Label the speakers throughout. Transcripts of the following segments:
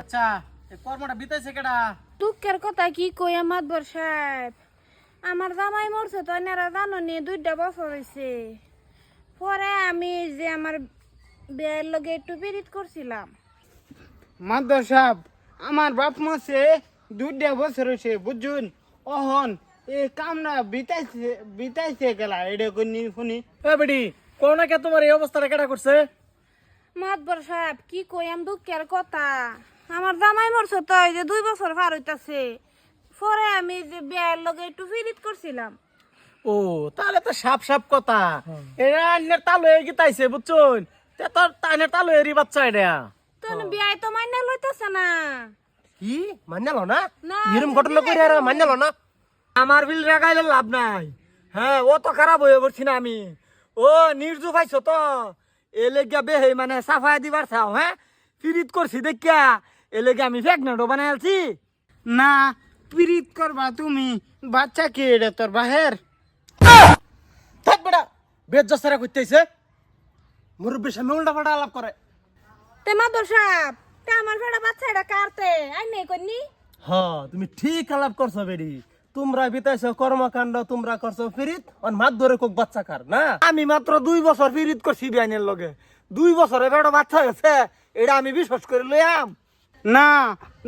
Speaker 1: আচ্ছা এই কর্মটা বিতাইছে কেডা?
Speaker 2: দুঃখের কথা কি কই আমার বর সাহেব? আমার জামাই মরছে তো এনারা জানো নি দুইটা বছর হয়েছে পরে আমি যে আমার বিয়ের লগে একটু পিরিত করছিলাম।
Speaker 3: মাদর সাহেব আমার বাপ মাসে দুইটা বছর হয়েছে বুঝুন অহন এ কামনা বিতাইছে বিতাইছে গেলা এটা কোনি শুনি?
Speaker 1: এ বেডি করোনা কে তোমার এই অবস্থাটা কেডা করছে?
Speaker 2: মাতবর সাহেব কি কই আমি দুঃখের কথা? আমার জামাই মরছে তো এই যে দুই বছর পার হইতাছে। পরে আমি যে বিয়ের লগে একটু ফিরিত করছিলাম।
Speaker 1: ও তাহলে তো সাপ সাপ কথা এরা আন্নের তালু এ গিতাইছে বুঝছুন? তে তোর তাইনের তালু এরি বাচ্চা এটা
Speaker 2: তো বিয়ায় তো মাইনা লইতাছে না।
Speaker 4: কি? মান্যালো না?
Speaker 2: না,
Speaker 4: এরম ঘটনা করে আর মান্যালো না। আমার বিল রাগাইলে লাভ নাই। হ্যাঁ ও তো খারাপ হয়ে পড়ছি না আমি। ও নির্জু পাইছো তো? এ লেগিয়া বেহে মানে সাফাই দিবার চাও হ্যাঁ? ফিরিত করছি দেখিয়া। এ লেগে আমি প্রেগনেন্টও বানাই আলছি
Speaker 3: না পিরিত করবা তুমি বাচ্চা কি এটা তোর বাহের?
Speaker 4: থাক বেটা বেদ জসারা করতেছে। মুরব্বীর সামনে উল্টা পাল্টা আলাপ করে।
Speaker 2: তে মাতবর সাহেব তে আমার ফেড়া বাচ্চাটা কারতে? আই নেই কইনি
Speaker 4: হ তুমি ঠিক আলাপ করছ বেডি তোমরা বিতাইছো কর্মকাণ্ড তোমরা করছ ফিরিত অন মাত ধরে কোক বাচ্চা কার না? আমি মাত্র দুই বছর ফিরিত করছি বিয়ানের লগে। দুই বছরে বেটা বাচ্চা গেছে এটা আমি বিশ্বাস করে লইয়াম।
Speaker 3: না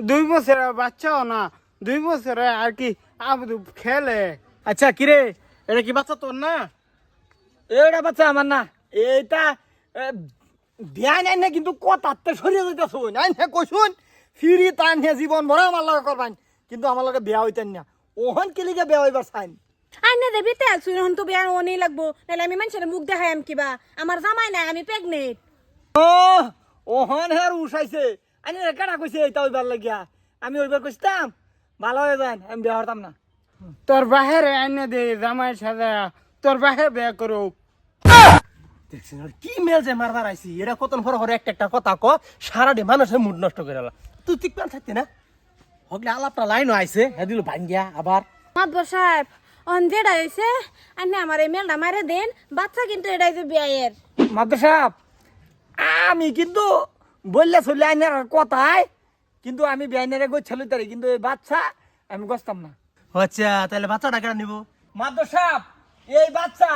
Speaker 3: দুই বছরের বাচ্চাও না। দুই বছরে আর কি আবদু খেলে।
Speaker 1: আচ্ছা কিরে এটা কি বাচ্চা তোর না?
Speaker 4: এটা বাচ্চা আমার না। এইটা ধ্যান আইনে কিন্তু কথাতে সরিয়ে যেতেছ আইনে কইসুন ফিরি তান জীবন ভরা আমার লগে করবান। কিন্তু আমার লগে বিয়া হইতেন না। ওহন কেলিকে বিয়া হইবার চাইন
Speaker 2: আই না দেবি তেল সুই হন তো বিয়ার অনেই লাগবো। নাহলে আমি মানুষের মুখ দেখাই আম কিবা। আমার জামাই নাই আমি প্রেগনেন্ট
Speaker 4: ও ওহন হের উঠাইছে আনি কেটা কইছে এইটা হইবার লাগিয়া? আমি হইবার কইতাম ভালো হয়ে যান আমি বিয়া হতাম না।
Speaker 3: তোর বাহের এনে দে জামাই সাজা তোর বাহে বিয়া করো
Speaker 4: দেখছেন আর কি মেল যে মারবার আইছি? এটা কতন ফর হরে একটা একটা কথা ক সারা ডে মানুষের মুড নষ্ট করে আলা তুই ঠিক পান থাকতি না?
Speaker 1: হগলে আলাপটা লাইনও আইছে হ্যাঁ দিল ভাঙ্গিয়া আবার?
Speaker 2: মাতবর সাহেব অন যেটা হয়েছে আন্নে আমার এই মেলটা মারে দেন বাচ্চা কিন্তু এটাই যে বিয়ের
Speaker 4: মাদ্র সাহেব আমি কিন্তু বললে চলে আইনের কথাই কিন্তু আমি বেআইনের গো ছেলে তারি কিন্তু এই বাচ্চা আমি গছতাম না।
Speaker 1: আচ্ছা তাহলে বাচ্চাটা কেডা নিব?
Speaker 4: মাদ্র সাহেব এই বাচ্চা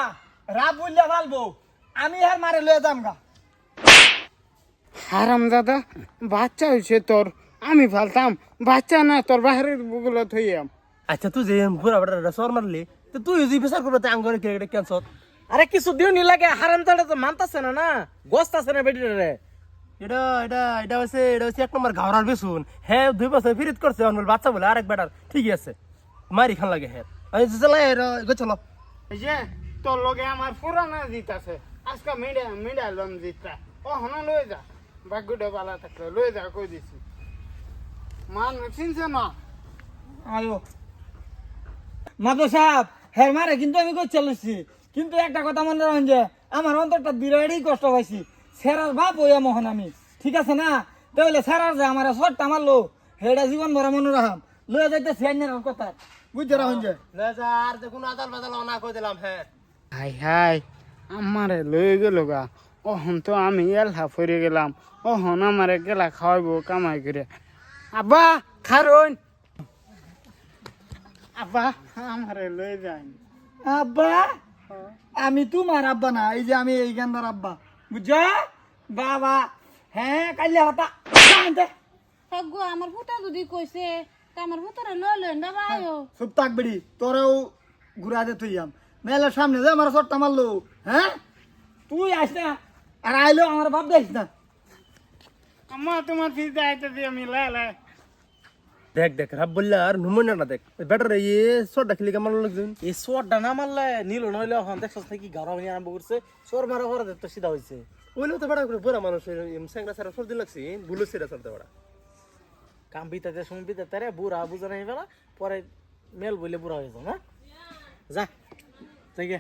Speaker 4: রাব বললে ফালবো আমি আর মারে লয়ে যাম গা।
Speaker 3: হারাম দাদা বাচ্চা হয়েছে তোর আমি ফালতাম। বাচ্চা না তোর বাহিরের বুগুলো থইয়াম
Speaker 4: আচ্ছা তুই যে ঘুরা বেটা সর মারলি তো তুই যদি বিচার করবে তো আঙ্গরে কে ক্যান্সার
Speaker 1: আরে কিছু দিও নি লাগে হারাম তাড়া তো মানতাছে না না? গোস্ত আছে না বেটি রে
Speaker 4: এটা এটা এটা হচ্ছে এটা হচ্ছে এক নম্বর ঘাওড়ার বেসুন হ্যাঁ দুই বছর ফিরিত করছে বাচ্চা বলে আরেক বেটার ঠিকই আছে। মারি খান লাগে হ্যাঁ আমি চলো গো চলো।
Speaker 3: এই যে তোর লগে আমার পুরানা জিত আছে। আজকে মিডা মিডা লম জিতটা। ও হন লয়ে যা। বাগুটা বালা থাকলে লয়ে যা কই দিছি। মান চিনছে না।
Speaker 4: আয়ো। মাদো সাহেব হ্যাঁ মারে কিন্তু আমি কই চলেছি কিন্তু একটা কথা মনে রাখেন যে আমার অন্তরটা বিরাটই কষ্ট পাইছি। সেরার বাপ হইয়া মোহন আমি। ঠিক আছে না? তাহলে সেরার যে আমার শর্টটা মারলো হেটা জীবন ভরা মনে রাখাম লয়ে যাইতে সিয়ানের কথা। বুঝতে রাখুন যে?
Speaker 1: আর যে কোনো আদাল বাদাল না কই দিলাম হ্যাঁ।
Speaker 3: হাই হাই আমারে লয়ে গেল গা। অহন তো আমি এলহা ফিরে গেলাম। অহন আমারে গেলা খাওয়াইবো কামাই করে। আব্বা খারুন। আব্বা আমারে লয়ে যাই
Speaker 4: আব্বা? আমি তোমার আব্বা না এই যে আমি এই গান্দার আব্বা। বুঝছ? বাবা হ্যাঁ কাইলে হতা।
Speaker 2: গো আমার ফুটা যদি কইছে তা আমার ফুটারে লয় লয় বাবা আয়ো
Speaker 4: চুপ থাক বেড়ি তোরেও ঘুরা দে তুই আম। মেলার সামনে যে আমার শর্টটা মারলো হ্যাঁ? তুই আস না আর আইলো আমার বাপ দেখিস না।
Speaker 3: আম্মা তোমার ফিরতে আইতে দিয়ে আমি লাই লাই
Speaker 4: দেখ দেখ রাব বললে আর নুমনা না দেখ। বেটার এই শর্টটা খেলি কেমন লাগছেন
Speaker 1: এই সোয়ারটা না মারলে নীল নইলে এখন দেখছস নাকি গাড়া ভাঙি আরম্ভ করছে। সোর মারা করে তো সিধা হইছে।
Speaker 4: ওইলেও তো বেড়া করে বুড়া মানুষ স্যাংরা সারা সর্দি লাগছে বুলো সেরা সরতে বেড়া
Speaker 1: কাম বিতাতে শুন বিতাতে রে বুড়া বুঝা নাই বেলা পরে মেল বলে বুড়া হয়ে যাও না? যা ঠিক